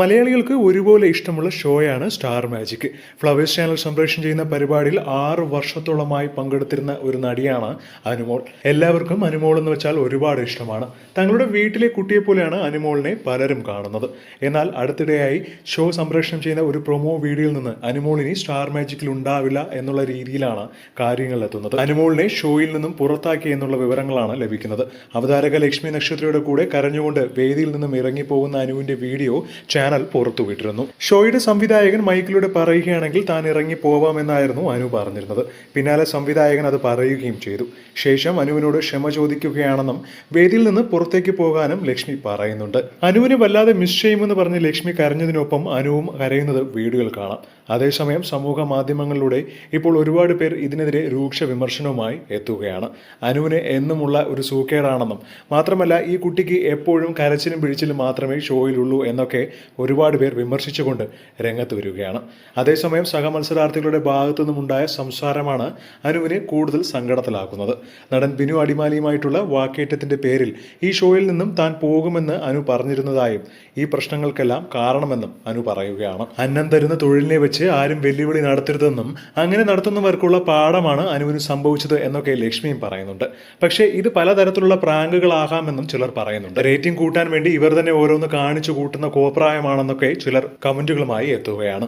മലയാളികൾക്ക് ഒരുപോലെ ഇഷ്ടമുള്ള ഷോയാണ് സ്റ്റാർ മാജിക്. ഫ്ലവേഴ്സ് ചാനൽ സംപ്രേഷണം ചെയ്യുന്ന പരിപാടിയിൽ ആറ് വർഷത്തോളമായി പങ്കെടുത്തിരുന്ന ഒരു നടിയാണ് അനുമോൾ. എല്ലാവർക്കും അനുമോൾ എന്ന് വെച്ചാൽ ഒരുപാട് ഇഷ്ടമാണ്. തങ്ങളുടെ വീട്ടിലെ കുട്ടിയെ പോലെയാണ് അനുമോളിനെ പലരും കാണുന്നത്. എന്നാൽ അടുത്തിടെയായി ഷോ സംപ്രേഷണം ചെയ്യുന്ന ഒരു പ്രൊമോ വീഡിയോയിൽ നിന്ന് അനുമോൾ ഇനി സ്റ്റാർ മാജിക്കിൽ ഉണ്ടാവില്ല എന്നുള്ള രീതിയിലാണ് കാര്യങ്ങൾ എത്തുന്നത്. അനുമോളിനെ ഷോയിൽ നിന്നും പുറത്താക്കി എന്നുള്ള വിവരങ്ങളാണ് ലഭിക്കുന്നത്. അവതാരക ലക്ഷ്മി നക്ഷത്രയുടെ കൂടെ കരഞ്ഞുകൊണ്ട് വേദിയിൽ നിന്നും ഇറങ്ങിപ്പോകുന്ന അനുവിന്റെ വീഡിയോ ചാനൽ പുറത്തുവിട്ടിരുന്നു ഷോയുടെ സംവിധായകൻ മൈക്കിലൂടെ പറയുകയാണെങ്കിൽ താൻ ഇറങ്ങി പോവാമെന്നായിരുന്നു അനു പറഞ്ഞിരുന്നത്. പിന്നാലെ സംവിധായകൻ അത് പറയുകയും ചെയ്തു. ശേഷം അനുവിനോട് ക്ഷമ ചോദിക്കുകയാണെന്നും വേദിയിൽ നിന്ന് പുറത്തേക്ക് പോകാനും ലക്ഷ്മി പറയുന്നുണ്ട്. അനുവിനെ വല്ലാതെ മിസ് ചെയ്യുമെന്ന് പറഞ്ഞ് ലക്ഷ്മി കരഞ്ഞതിനൊപ്പം അനുവും കരയുന്നത് വീടുകൾ കാണാം. അതേസമയം സമൂഹ മാധ്യമങ്ങളിലൂടെ ഇപ്പോൾ ഒരുപാട് പേർ ഇതിനെതിരെ രൂക്ഷ വിമർശനവുമായി എത്തുകയാണ്. അനുവിന് എന്നുമുള്ള ഒരു സൂക്കേടാണെന്നും മാത്രമല്ല ഈ കുട്ടിക്ക് എപ്പോഴും കരച്ചിലും പിഴിച്ചിലും മാത്രമേ ഷോയിലുള്ളൂ എന്നൊക്കെ ഒരുപാട് പേർ വിമർശിച്ചുകൊണ്ട് രംഗത്ത് വരികയാണ്. അതേസമയം സഹമത്സരാർത്ഥികളുടെ ഭാഗത്തു നിന്നുമുണ്ടായ സംസാരമാണ് അനുവിനെ കൂടുതൽ സങ്കടത്തിലാക്കുന്നത്. നടൻ ബിനു അടിമാലിയുമായിട്ടുള്ള വാക്കേറ്റത്തിന്റെ പേരിൽ ഈ ഷോയിൽ നിന്നും താൻ പോകുമെന്ന് അനു പറഞ്ഞിരുന്നതായും ഈ പ്രശ്നങ്ങൾക്കെല്ലാം കാരണമെന്നും അനു പറയുകയാണ്. അന്നം തരുന്ന തൊഴിലിനെ വെച്ച് ആരും വെല്ലുവിളി നടത്തരുതെന്നും അങ്ങനെ നടത്തുന്നവർക്കുള്ള പാഠമാണ് അനുവിന് സംഭവിച്ചത് എന്നൊക്കെ ലക്ഷ്മിയും പറയുന്നുണ്ട്. പക്ഷേ ഇത് പലതരത്തിലുള്ള പ്രാങ്കുകളാകാമെന്നും ചിലർ പറയുന്നുണ്ട്. റേറ്റിംഗ് കൂട്ടാൻ വേണ്ടി ഇവർ തന്നെ ഓരോന്ന് കാണിച്ചു കൂട്ടുന്ന കോപ്രായമാണെന്നൊക്കെ ചിലർ കമന്റുകളുമായി എത്തുകയാണ്.